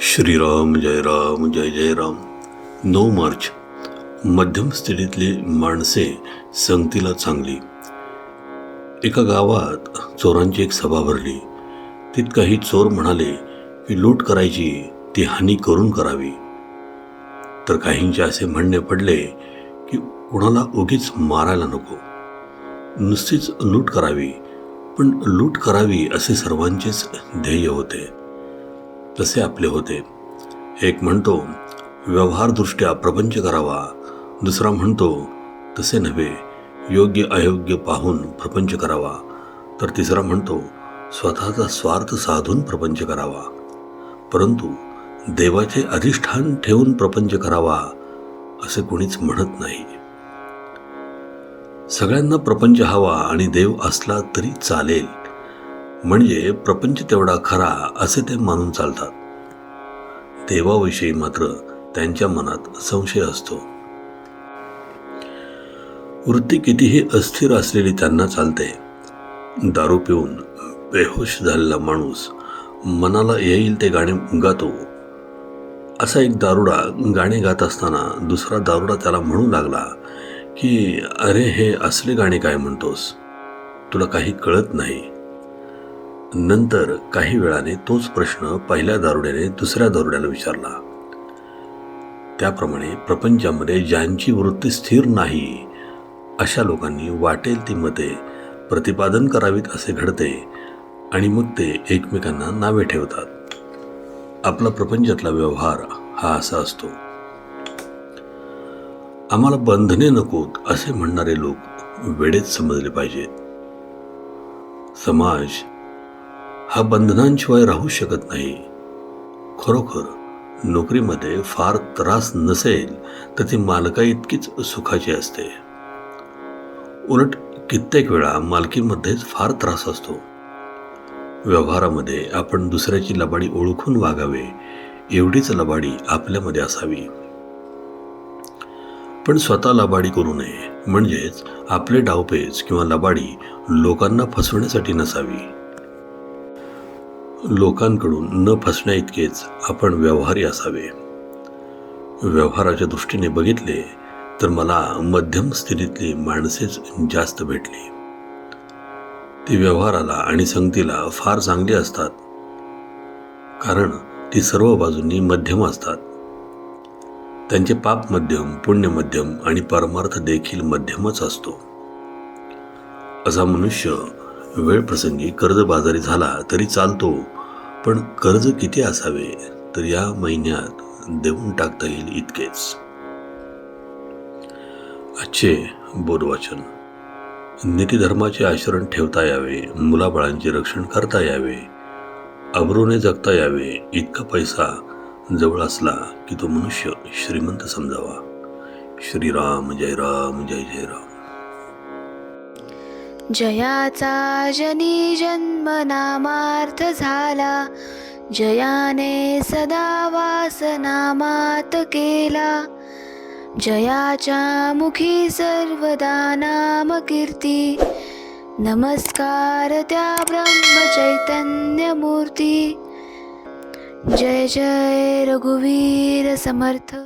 श्रीराम जय राम जय जय राम. नऊ मार्च. मध्यम स्थितीतली माणसे संगतीला चांगली. एका गावात चोरांची एक सभा भरली. तित काही चोर म्हणाले की लूट करायची ती हानी करून करावी. तर काहींचे असे म्हणणे पडले की कुणाला उगीच मारायला नको. नुसतीच लूट करावी पण लूट करावी असे सर्वांचेच ध्येय होते. तसे आपले होते. एक म्हणतो व्यवहारदृष्ट्या प्रपंच करावा. दुसरा म्हणतो तसे नव्हे योग्य अयोग्य पाहून प्रपंच करावा. तर तिसरा म्हणतो स्वतःचा स्वार्थ साधून प्रपंच करावा. परंतु देवाचे अधिष्ठान ठेवून प्रपंच करावा असे कोणीच म्हणत नाही. सगळ्यांना प्रपंच हवा आणि देव असला तरी चालेल. म्हणजे प्रपंच तेवढा खरा असे ते मानून चालतात. देवाविषयी मात्र त्यांच्या मनात संशय असतो. वृत्ती कितीही अस्थिर असलेली त्यांना चालते. दारू पिऊन बेहोश झालेला माणूस मनाला येईल ते गाणे गातो. असा एक दारुडा गाणे गात असताना दुसरा दारुडा त्याला म्हणू लागला की अरे हे असले गाणे काय म्हणतोस? तुला काही कळत नाही. नंतर काही वेळाने तोच प्रश्न पहिल्या दारुड्याने दुसऱ्या दारुड्याला विचारला. त्याप्रमाणे प्रपंचामध्ये ज्यांची वृत्ती स्थिर नाही अशा लोकांनी वाटेल ती मते प्रतिपादन करावीत असे घडते आणि मग ते एकमेकांना नावे ठेवतात. आपला प्रपंचातला व्यवहार हा असा असतो. आम्हाला बंधने नकोत असे म्हणणारे लोक वेळेत समजले पाहिजेत. समाज हा बंधनांशिवाय राहू शकत नाही. खरोखर नोकरीमध्ये फार त्रास नसेल तर ती मालका इतकीच सुखाची असते. उलट कित्येक वेळा मालकीमध्येच फार त्रास असतो. व्यवहारामध्ये आपण दुसऱ्याची लबाडी ओळखून वागावे एवढीच लबाडी आपल्यामध्ये असावी. पण स्वतः लबाडी करू नये म्हणजेच आपले डावपेच किंवा लबाडी लोकांना फसवण्यासाठी नसावी. लोकांकडून न फसण्या इतकेच आपण व्यवहारी असावे. व्यवहाराच्या दृष्टीने बघितले तर मला मध्यम स्थितीतली माणसेच जास्त भेटली. ती व्यवहाराला आणि संगतीला फार चांगली असतात. कारण ती सर्व बाजूंनी मध्यम असतात. त्यांचे पाप मध्यम पुण्य मध्यम आणि परमार्थ देखील मध्यमच असतो. असा मनुष्य वेळ प्रसंगी कर्जबाजारी झाला तरी चालतो पण कर्ज किती असावे तर या महिन्यात देऊन टाकता येईल इतकेच. आजचे बोधवाचन. नीतीधर्माचे आचरण ठेवता यावे मुलाबाळांचे रक्षण करता यावे अब्रूने जगता यावे इतका पैसा जवळ असला की तो मनुष्य श्रीमंत समजावा. श्रीराम जय राम जय जय राम. जयाचा जनी जन्म नामार्थ झाला. जयाने सदा वास नामात केला. जयाच्या मुखी सर्वदा नाम कीर्ती. नमस्कार त्या ब्रह्मचैतन्य मूर्ती जय जय रघुवीर समर्थ.